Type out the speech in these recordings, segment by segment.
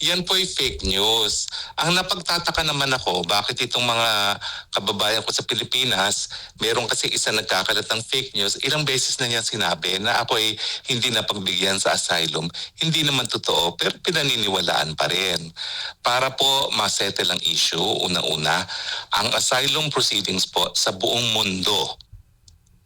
yan po ay fake news. Ang napagtataka naman ako, bakit itong mga kababayan ko sa Pilipinas, meron kasi isa nagkakalat ng fake news, ilang beses na niya sinabi na ako ay hindi napagbigyan sa asylum. Hindi naman totoo, pero pinaniniwalaan pa rin. Para po masettle ang issue, una-una, ang asylum proceedings po sa buong mundo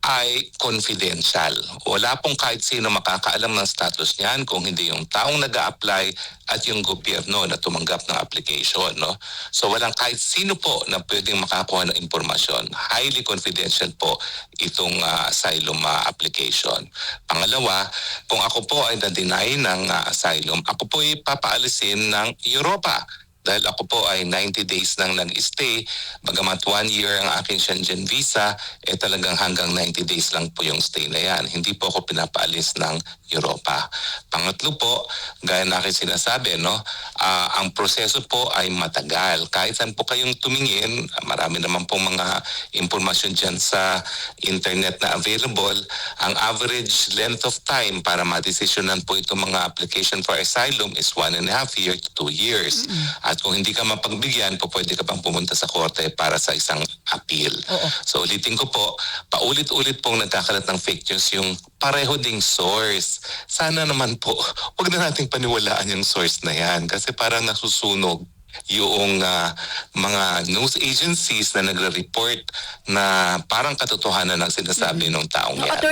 ay confidential. Wala pong kahit sino makakaalam ng status niyan kung hindi yung taong nag apply at yung gobyerno na tumanggap ng application. No? So walang kahit sino po na pwedeng makakuha ng impormasyon. Highly confidential po itong ah, asylum ah, application. Pangalawa, kung ako po ay na-deny ng ah, asylum, ako po ay papaalisin ng Europa dahil ako po ay 90 days nang nag-stay, bagamat one year ang aking Shenzhen visa, eh talagang hanggang 90 days lang po yung stay na yan. Hindi po ako pinapaalis ng Europa. Pangatlo po, gaya na aking sinasabi, no, ah, ang proseso po ay matagal. Kahit saan po kayong tumingin, marami naman po mga impormasyon dyan sa internet na available. Ang average length of time para madesisyonan po itong mga application for asylum is one and a half year to two years. At kung hindi ka mapagbigyan, po pwede ka pang pumunta sa korte para sa isang appeal. Oo. So ulitin ko po, paulit-ulit pong nagkakalat ng fake news yung pareho ding source. Sana naman po, wag na nating paniwalaan yung source na yan kasi parang nasusunog yung ah, mga news agencies na nagre-report na parang katotohanan ang sinasabi ng taong yan.